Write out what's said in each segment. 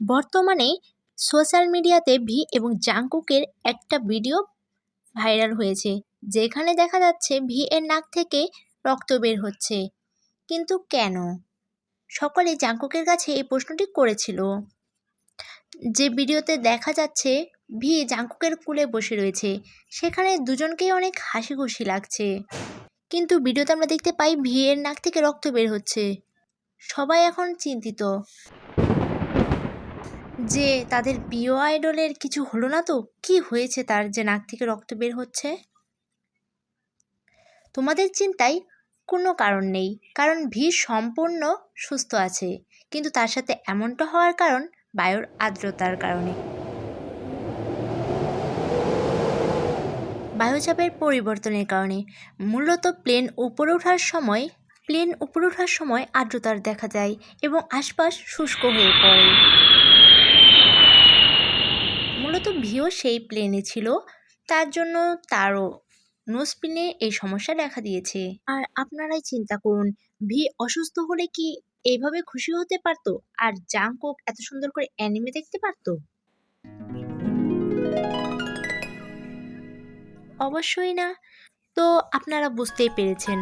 বর্তমানে সোশ্যাল মিডিয়াতে ভি এবং জাংকুকের একটা ভিডিও ভাইরাল হয়েছে, যেখানে দেখা যাচ্ছে ভি এর নাক থেকে রক্ত বের হচ্ছে। কিন্তু কেন? সকলে জাংকুকের কাছে এই প্রশ্নটি করেছিল। যে ভিডিওতে দেখা যাচ্ছে ভি জাংকুকের কুলে বসে রয়েছে, সেখানে দুজনকেই অনেক হাসি খুশি লাগছে। কিন্তু ভিডিওতে আমরা দেখতে পাই ভি এর নাক থেকে রক্ত বের হচ্ছে। সবাই এখন চিন্তিত। যে তাদের প্রিয় আইডলের কিছু হলো না তো? কি হয়েছে তার যে নাক থেকে রক্ত বের হচ্ছে? তোমাদের চিন্তায় কোনো কারণ নেই, কারণ ভি সম্পূর্ণ সুস্থ আছে, কিন্তু তার সাথে এমনটা হওয়ার কারণ বায়ুর আর্দ্রতার কারণে। বায়ুচাপের পরিবর্তনের কারণে। মূলত প্লেন উপরে ওঠার সময়, প্লেন উপরে ওঠার সময় আর্দ্রতার দেখা যায় এবং আশপাশ শুষ্ক হয়ে পড়ে। মূলত ভিও সেই প্লেনে ছিল তার জন্য তারও নোজ পিনে এই সমস্যা দেখা দিয়েছে। আর আপনারাই চিন্তা করুন ভি অসুস্থ হলে কি এইভাবে খুশি হতে পারতো? আর জাংকুক এত সুন্দর করে অ্যানিমে দেখতে পারতো? অবশ্যই না। তো আপনারা বুঝতেই পেরেছেন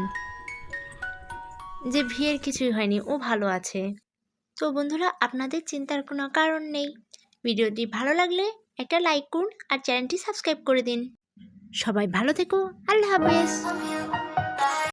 যে ভিয়ের কিছুই হয়নি ও ভালো আছে। তো বন্ধুরা আপনাদের চিন্তার কোনো কারণ নেই। ভিডিওটি ভালো লাগলে একটা লাইক করুন আর চ্যানেলটি সাবস্ক্রাইব করে দিন। সবাই ভালো থেকো। আল্লাহ হাফেজ।